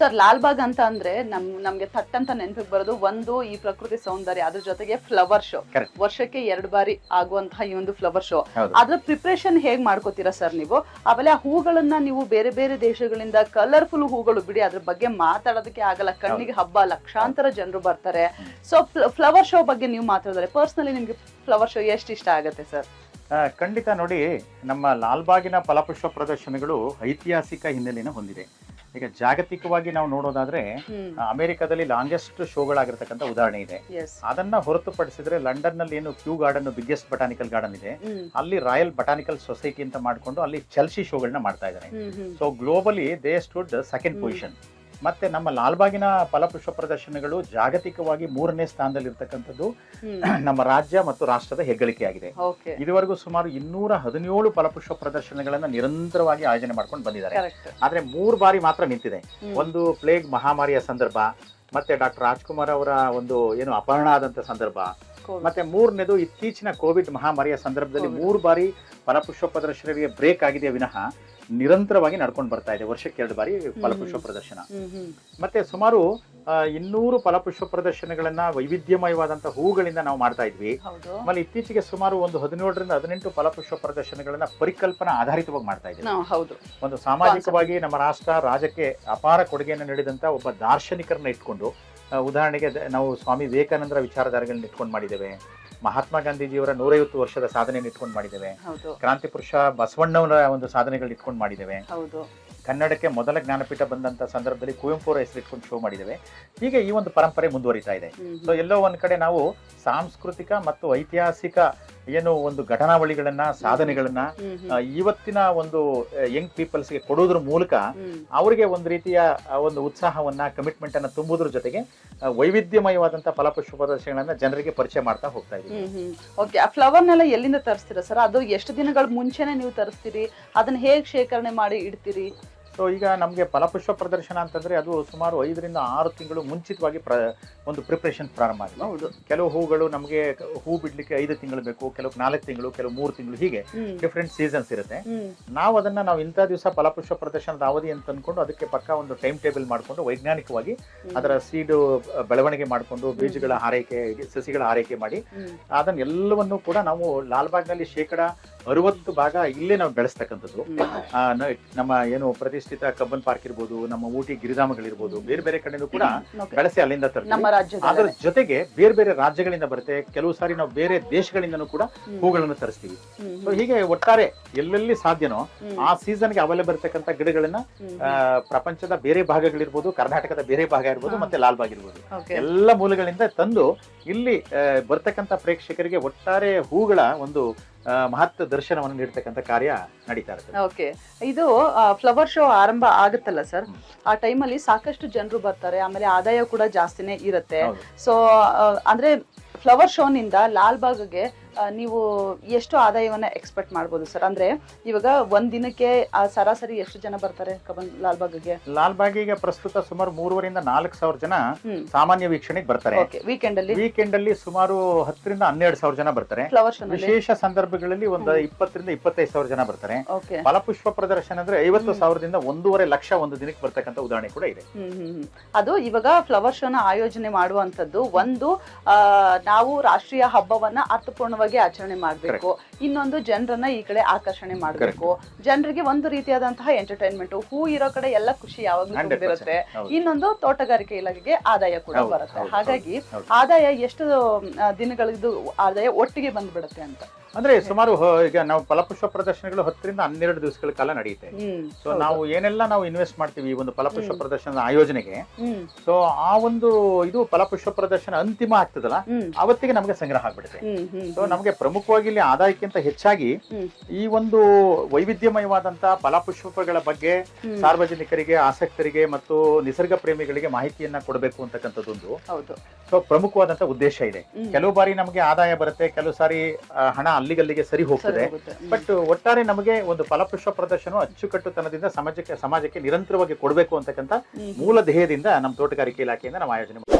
Sir Lalbagh ಅಂತ ಅಂದ್ರೆ ನಮ್ ನಮ್ಗೆ ತಟ್ಟಂತ ಅಂತ ನೆನಪಿಗೆ ಬರೋದು ಒಂದು ಈ ಪ್ರಕೃತಿ ಸೌಂದರ್ಯ ಅದ್ರ ಜೊತೆಗೆ ಫ್ಲವರ್ ಶೋ ವರ್ಷಕ್ಕೆ ಎರಡು ಬಾರಿ ಆಗುವಂತಹ ಈ ಒಂದು ಫ್ಲವರ್ ಶೋ. ಅದ್ರ ಪ್ರಿಪ್ರೇಷನ್ ಹೇಗ್ ಮಾಡ್ಕೋತೀರಾ ಸರ್ ನೀವು? ಆಮೇಲೆ ಆ ಹೂಗಳನ್ನ ನೀವು ಬೇರೆ ಬೇರೆ ದೇಶಗಳಿಂದ ಕಲರ್ಫುಲ್ ಹೂಗಳು ಬಿಡಿ ಅದ್ರ ಬಗ್ಗೆ ಮಾತಾಡೋದಕ್ಕೆ ಆಗಲ್ಲ. ಕಣ್ಣಿಗೆ ಹಬ್ಬ ಲಕ್ಷಾಂತರ ಜನರು ಬರ್ತಾರೆ. ಸೊ ಫ್ಲವರ್ ಶೋ ಬಗ್ಗೆ ನೀವು ಮಾತಾಡಿದ್ರೆ ಪರ್ಸನಲಿ ನಿಮ್ಗೆ ಫ್ಲವರ್ ಶೋ ಎಷ್ಟು ಇಷ್ಟ ಆಗುತ್ತೆ ಸರ್? ಖಂಡಿತ ನೋಡಿ ನಮ್ಮ ಲಾಲ್ಬಾಗಿನ ಫಲಪುಷ್ಪ ಪ್ರದರ್ಶನಗಳು ಐತಿಹಾಸಿಕ ಹಿನ್ನೆಲೆಯನ್ನು ಹೊಂದಿದೆ. ಈಗ ಜಾಗತಿಕವಾಗಿ ನಾವು ನೋಡೋದಾದ್ರೆ ಅಮೆರಿಕದಲ್ಲಿ ಲಾಂಗೆಸ್ಟ್ ಶೋಗಳಾಗಿರ್ತಕ್ಕಂಥ ಉದಾಹರಣೆ ಇದೆ. ಅದನ್ನ ಹೊರತುಪಡಿಸಿದ್ರೆ ಲಂಡನ್ನಲ್ಲಿ ಏನು Kew garden biggest botanical garden ಇದೆ. ಅಲ್ಲಿ ರಾಯಲ್ ಬಟಾನಿಕಲ್ ಸೊಸೈಟಿ ಅಂತ ಮಾಡ್ಕೊಂಡು ಅಲ್ಲಿ ಚೆಲ್ಸಿ ಶೋಗಳನ್ನ ಮಾಡ್ತಾ ಇದ್ದಾರೆ so globally they stood second. Position ಮತ್ತೆ ನಮ್ಮ ಲಾಲ್ಬಾಗಿನ ಫಲಪುಷ್ಪ ಪ್ರದರ್ಶನಗಳು ಜಾಗತಿಕವಾಗಿ ಮೂರನೇ ಸ್ಥಾನದಲ್ಲಿ ಇರತಕ್ಕಂಥದ್ದು ನಮ್ಮ ರಾಜ್ಯ ಮತ್ತು ರಾಷ್ಟ್ರದ ಹೆಗ್ಗಳಿಕೆಯಾಗಿದೆ. ಇದುವರೆಗೂ ಸುಮಾರು ಇನ್ನೂರ ಹದಿನೇಳು ಫಲಪುಷ್ಪ ಪ್ರದರ್ಶನಗಳನ್ನ ನಿರಂತರವಾಗಿ ಆಯೋಜನೆ ಮಾಡ್ಕೊಂಡು ಬಂದಿದ್ದಾರೆ. ಆದ್ರೆ ಮೂರು ಬಾರಿ ಮಾತ್ರ ನಿಂತಿದೆ. ಒಂದು ಪ್ಲೇಗ್ ಮಹಾಮಾರಿಯ ಸಂದರ್ಭ ಮತ್ತೆ ಡಾಕ್ಟರ್ ರಾಜ್ಕುಮಾರ್ ಅವರ ಒಂದು ಏನು ಅಪಹರಣ ಆದಂತ ಸಂದರ್ಭ ಮತ್ತೆ ಮೂರನೇದು ಇತ್ತೀಚಿನ ಕೋವಿಡ್ ಮಹಾಮಾರಿಯ ಸಂದರ್ಭದಲ್ಲಿ ಮೂರು ಬಾರಿ ಫಲಪುಷ್ಪ ಪ್ರದರ್ಶನಗಳಿಗೆ ಬ್ರೇಕ್ ಆಗಿದೆ ವಿನಃ ನಿರಂತರವಾಗಿ ನಡ್ಕೊಂಡು ಬರ್ತಾ ಇದೆ. ವರ್ಷಕ್ಕೆ ಎರಡು ಬಾರಿ ಫಲಪುಷ್ಪ ಪ್ರದರ್ಶನ. ಮತ್ತೆ ಸುಮಾರು ಇನ್ನೂರು ಫಲಪುಷ್ಪ ಪ್ರದರ್ಶನಗಳನ್ನ ವೈವಿಧ್ಯಮಯವಾದಂತಹ ಹೂಗಳಿಂದ ನಾವು ಮಾಡ್ತಾ ಇದ್ವಿ. ಆಮೇಲೆ ಇತ್ತೀಚೆಗೆ ಸುಮಾರು ಒಂದು ಹದಿನೇಳರಿಂದ ಹದಿನೆಂಟು ಫಲಪುಷ್ಪ ಪ್ರದರ್ಶನಗಳನ್ನ ಪರಿಕಲ್ಪನಾ ಆಧಾರಿತವಾಗಿ ಮಾಡ್ತಾ ಇದ್ದೀವಿ. ಹೌದು. ಒಂದು ಸಾಮಾಜಿಕವಾಗಿ ನಮ್ಮ ರಾಷ್ಟ್ರ ರಾಜ್ಯಕ್ಕೆ ಅಪಾರ ಕೊಡುಗೆಯನ್ನು ನೀಡಿದಂತ ಒಬ್ಬ ದಾರ್ಶನಿಕರನ್ನ ಇಟ್ಕೊಂಡು ಉದಾಹರಣೆಗೆ ನಾವು ಸ್ವಾಮಿ ವಿವೇಕಾನಂದರ ವಿಚಾರಧಾರೆಗಳನ್ನ ಇಟ್ಕೊಂಡು ಮಾಡಿದ್ದೇವೆ. ಮಹಾತ್ಮ ಗಾಂಧೀಜಿಯವರ ನೂರೈವತ್ತು ವರ್ಷದ ಸಾಧನೆಯನ್ನು ಇಟ್ಕೊಂಡು ಮಾಡಿದ್ದೇವೆ. ಕ್ರಾಂತಿ ಪುರುಷ ಬಸವಣ್ಣವರ ಒಂದು ಸಾಧನೆಗಳು ಇಟ್ಕೊಂಡು ಮಾಡಿದ್ದೇವೆ. ಕನ್ನಡಕ್ಕೆ ಮೊದಲ ಜ್ಞಾನಪೀಠ ಬಂದಂತ ಸಂದರ್ಭದಲ್ಲಿ ಕುವೆಂಪು ಅವರ ಹೆಸರು ಇಟ್ಕೊಂಡು ಶೋ ಮಾಡಿದ್ದೇವೆ. ಹೀಗೆ ಈ ಒಂದು ಪರಂಪರೆ ಮುಂದುವರಿತಾ ಇದೆ. ಸೊ ಎಲ್ಲೋ ಒಂದ್ ಕಡೆ ನಾವು ಸಾಂಸ್ಕೃತಿಕ ಮತ್ತು ಐತಿಹಾಸಿಕ ಏನು ಒಂದು ಘಟನಾವಳಿಗಳನ್ನ ಸಾಧನೆಗಳನ್ನ ಇವತ್ತಿನ ಒಂದು ಯಂಗ್ ಪೀಪಲ್ಸ್ಗೆ ಕೊಡೋದ್ರ ಮೂಲಕ ಅವರಿಗೆ ಒಂದು ರೀತಿಯ ಒಂದು ಉತ್ಸಾಹವನ್ನ ಕಮಿಟ್ಮೆಂಟ್ ಅನ್ನ ತುಂಬುದ್ರ ಜೊತೆಗೆ ವೈವಿಧ್ಯಮಯವಾದಂತಹ ಫಲಪುಷ್ಪ ಪ್ರದರ್ಶನಗಳನ್ನ ಜನರಿಗೆ ಪರಿಚಯ ಮಾಡ್ತಾ ಹೋಗ್ತಾ ಇದ್ದೀವಿ. ಹ್ಮ್ ಓಕೆ ಆ ಫ್ಲವರ್ನೆಲ್ಲ ಎಲ್ಲಿಂದ ತರಿಸ್ತೀರಾ ಸರ್? ಅದು ಎಷ್ಟು ದಿನಗಳ ಮುಂಚೆನೆ ನೀವು ತರಿಸ್ತೀರಿ? ಅದನ್ನ ಹೇಗೆ ಶೇಖರಣೆ ಮಾಡಿ ಇಡ್ತೀರಿ? ಸೊ ಈಗ ನಮಗೆ ಫಲಪುಷ್ಪ ಪ್ರದರ್ಶನ ಅಂತಂದ್ರೆ ಅದು ಸುಮಾರು ಐದರಿಂದ ಆರು ತಿಂಗಳು ಮುಂಚಿತವಾಗಿ ಪ್ರ ಒಂದು ಪ್ರಿಪ್ರೇಷನ್ ಪ್ರಾರಂಭ ಆಗಿದೆ. ಹೌದು. ಕೆಲವು ಹೂಗಳು ನಮಗೆ ಹೂ ಬಿಡ್ಲಿಕ್ಕೆ ಐದು ತಿಂಗಳು ಬೇಕು ಕೆಲವು ನಾಲ್ಕು ತಿಂಗಳು ಕೆಲವು ಮೂರು ತಿಂಗಳು ಹೀಗೆ ಡಿಫ್ರೆಂಟ್ ಸೀಸನ್ಸ್ ಇರುತ್ತೆ. ನಾವು ಅದನ್ನ ನಾವು ಇಂಥ ದಿವಸ ಫಲಪುಷ್ಪ ಪ್ರದರ್ಶನದ ಅವಧಿ ಅಂತ ಅನ್ಕೊಂಡು ಅದಕ್ಕೆ ಪಕ್ಕ ಒಂದು ಟೈಮ್ ಟೇಬಲ್ ಮಾಡಿಕೊಂಡು ವೈಜ್ಞಾನಿಕವಾಗಿ ಅದರ ಸೀಡು ಬೆಳವಣಿಗೆ ಮಾಡಿಕೊಂಡು ಬೀಜಗಳ ಆರೈಕೆ ಸಸಿಗಳ ಆರೈಕೆ ಮಾಡಿ ಅದನ್ನೆಲ್ಲವನ್ನೂ ಅದನ್ನ ಕೂಡ ನಾವು ಲಾಲ್ಬಾಗ್ನಲ್ಲಿ ಶೇಕಡ ಅರವತ್ತು ಭಾಗ ಇಲ್ಲೇ ನಾವು ಬೆಳೆಸ್ತಕ್ಕಂಥದ್ದು ನಮ್ಮ ಏನು ಪ್ರತಿಷ್ಠಿತ ಕಬ್ಬನ್ ಪಾರ್ಕ್ ಇರ್ಬೋದು ನಮ್ಮ ಊಟಿ ಗಿರಿಧಾಮಗಳಿರ್ಬೋದು ಬೇರೆ ಬೇರೆ ಕಡೆನೂ ಕೂಡ. ಬೆಳೆಸಿ ಅಲ್ಲಿಂದ ತರ್ತೀವಿ ಅದ್ರ ಜೊತೆಗೆ ಬೇರೆ ಬೇರೆ ರಾಜ್ಯಗಳಿಂದ ಬರುತ್ತೆ ಕೆಲವು ಸಾರಿ ನಾವು ಬೇರೆ ದೇಶಗಳಿಂದನೂ ಕೂಡ. ಹೂಗಳನ್ನು ತರಿಸ್ತೀವಿ ಸೊ ಹೀಗೆ ಒಟ್ಟಾರೆ ಎಲ್ಲೆಲ್ಲಿ ಸಾಧ್ಯನೋ. ಆ ಸೀಸನ್ಗೆ ಅವೈಲೇಬಲ್ ಇರ್ತಕ್ಕಂಥ ಗಿಡಗಳನ್ನ. ಪ್ರಪಂಚದ ಬೇರೆ ಭಾಗಗಳಿರ್ಬೋದು ಕರ್ನಾಟಕದ ಬೇರೆ ಭಾಗ ಇರ್ಬೋದು. ಮತ್ತೆ ಲಾಲ್ಬಾಗ್ ಇರ್ಬೋದು. ಎಲ್ಲ ಮೂಲಗಳಿಂದ ತಂದು ಇಲ್ಲಿ ಬರ್ತಕ್ಕಂಥ ಪ್ರೇಕ್ಷಕರಿಗೆ ಒಟ್ಟಾರೆ ಹೂಗಳ ಒಂದು ಆ, ಮಹತ್ ದರ್ಶನವನ್ನು ನೀಡ್ತಕ್ಕಂಥ ಕಾರ್ಯ ನಡೀತಾ ಇರುತ್ತೆ ಓಕೆ ಇದು ಫ್ಲವರ್ ಶೋ ಆರಂಭ ಆಗುತ್ತಲ್ಲ ಸರ್. ಆ ಟೈಮಲ್ಲಿ ಸಾಕಷ್ಟು ಜನರು ಬರ್ತಾರೆ ಆಮೇಲೆ ಆದಾಯ ಕೂಡ ಜಾಸ್ತಿನೇ ಇರುತ್ತೆ. ಸೊ ಅಂದ್ರೆ ಫ್ಲವರ್ ಶೋನಿಂದ ಲಾಲ್ಬಾಗ್ಗೆ ನೀವು ಎಷ್ಟು ಆದಾಯವನ್ನ ಎಕ್ಸ್ಪೆಕ್ಟ್ ಮಾಡ್ಬೋದು ಸರ್? ಅಂದ್ರೆ ಇವಾಗ ಒಂದು ದಿನಕ್ಕೆ ಆ ಸರಾಸರಿ ಎಷ್ಟು ಜನ ಬರ್ತಾರೆ ಕಬನ್ ಲಾಲ್ಬಾಗ್ಗೆ? ಲಾಲ್ಬಾಗಿಗೆ ಪ್ರಸ್ತುತ ಸುಮಾರು ಮೂರುವರಿಂದ ನಾಲ್ಕು ಸಾವಿರ ಜನ ಸಾಮಾನ್ಯ ವೀಕ್ಷಣೆಗೆ ಬರ್ತಾರೆ. ವೀಕೆಂಡ್ ಅಲ್ಲಿ? ವೀಕೆಂಡ್ ಅಲ್ಲಿ ಸುಮಾರು ಹತ್ತರಿಂದ ಹನ್ನೆರಡು ಸಾವಿರ ಜನ ಬರ್ತಾರೆ. ಫ್ಲವರ್ ವಿಶೇಷ ಸಂದರ್ಭಗಳಲ್ಲಿ ಒಂದು. ಇಪ್ಪತ್ತರಿಂದ ಇಪ್ಪತ್ತೈದು ಸಾವಿರ ಜನ ಬರ್ತಾರೆ. ಓಕೆ ಫಲಪುಷ್ಪ ಪ್ರದರ್ಶನ ಅಂದ್ರೆ ಐವತ್ತು. ಸಾವಿರದಿಂದ ಒಂದೂವರೆ ಲಕ್ಷ ಒಂದು ದಿನಕ್ಕೆ ಬರ್ತಕ್ಕಂಥ ಉದಾಹರಣೆ ಕೂಡ ಇದೆ. ಅದು ಇವಾಗ ಫ್ಲವರ್ ಶೋನ ಆಯೋಜನೆ ಮಾಡುವಂತದ್ದು ಒಂದು ಆ, ನಾವು ರಾಷ್ಟ್ರೀಯ ಹಬ್ಬವನ್ನ ಅರ್ಥಪೂರ್ಣವಾಗಿ ಆಚರಣೆ ಮಾಡಬೇಕು. ಇನ್ನೊಂದು ಜನರನ್ನ ಈ ಕಡೆ ಆಕರ್ಷಣೆ ಮಾಡಬೇಕು. ಜನರಿಗೆ ಒಂದು ರೀತಿಯಾದಂತಹ ಎಂಟರ್ಟೈನ್ಮೆಂಟ್ ಹೂ ಇರೋ ಕಡೆ ಎಲ್ಲ ಖುಷಿ ಯಾವಾಗಲೂ 100% ತುಂಬಿರುತ್ತೆ. ಇನ್ನೊಂದು ತೋಟಗಾರಿಕೆ ಇಲಾಖೆಗೆ ಆದಾಯ ಕೂಡ ಬರುತ್ತೆ. ಹಾಗಾಗಿ ಆದಾಯ ಎಷ್ಟು ದಿನಗಳಿದ್ದು ಆದಾಯ ಒಟ್ಟಿಗೆ ಬಂದ್ಬಿಡುತ್ತೆ ಅಂತ. ಅಂದ್ರೆ ಸುಮಾರು ಈಗ ನಾವು ಫಲಪುಷ್ಪ ಪ್ರದರ್ಶನಗಳು ಹತ್ತರಿಂದ ಹನ್ನೆರಡು ದಿವಸಗಳ ಕಾಲ ನಡೆಯುತ್ತೆ. ಸೊ ನಾವು ಏನೆಲ್ಲ ನಾವು ಇನ್ವೆಸ್ಟ್ ಮಾಡ್ತೀವಿ ಈ ಒಂದು ಫಲಪುಷ್ಪ. ಪ್ರದರ್ಶನದ ಆಯೋಜನೆಗೆ ಸೊ ಆ ಒಂದು ಇದು ಫಲಪುಷ್ಪ ಪ್ರದರ್ಶನ ಅಂತಿಮ ಆಗ್ತದಲ್ಲ ಅವತ್ತಿಗೆ ನಮಗೆ ಸಂಗ್ರಹ ಆಗ್ಬಿಡುತ್ತೆ. ಸೊ ನಮಗೆ ಪ್ರಮುಖವಾಗಿ ಇಲ್ಲಿ ಆದಾಯಕ್ಕಿಂತ ಹೆಚ್ಚಾಗಿ ಈ ಒಂದು ವೈವಿಧ್ಯಮಯವಾದಂತಹ ಫಲಪುಷ್ಪಗಳ ಬಗ್ಗೆ ಸಾರ್ವಜನಿಕರಿಗೆ ಆಸಕ್ತರಿಗೆ ಮತ್ತು ನಿಸರ್ಗ ಪ್ರೇಮಿಗಳಿಗೆ ಮಾಹಿತಿಯನ್ನ ಕೊಡಬೇಕು ಅಂತಕ್ಕಂಥದ್ದೊಂದು. ಸೊ ಪ್ರಮುಖವಾದಂತಹ ಉದ್ದೇಶ ಇದೆ. ಕೆಲವು ಬಾರಿ ನಮಗೆ ಆದಾಯ ಬರುತ್ತೆ ಕೆಲವು ಸಾರಿ ಹಣ ಅಲ್ಲಿಗಲ್ಲಿಗೆ ಸರಿ ಹೋಗ್ತದೆ. ಬಟ್ ಒಟ್ಟಾರೆ ನಮಗೆ ಒಂದು ಫಲಪುಷ್ಪ ಪ್ರದರ್ಶನ ಅಚ್ಚುಕಟ್ಟುತನದಿಂದ ಸಮಾಜಕ್ಕೆ ಸಮಾಜಕ್ಕೆ ನಿರಂತರವಾಗಿ ಕೊಡಬೇಕು ಅಂತಕ್ಕಂಥ ಮೂಲ ಧ್ಯೇಯದಿಂದ ನಮ್ಮ ತೋಟಗಾರಿಕೆ ಇಲಾಖೆಯಿಂದ ನಾವು ಆಯೋಜನೆ ಮಾಡ್ತೀವಿ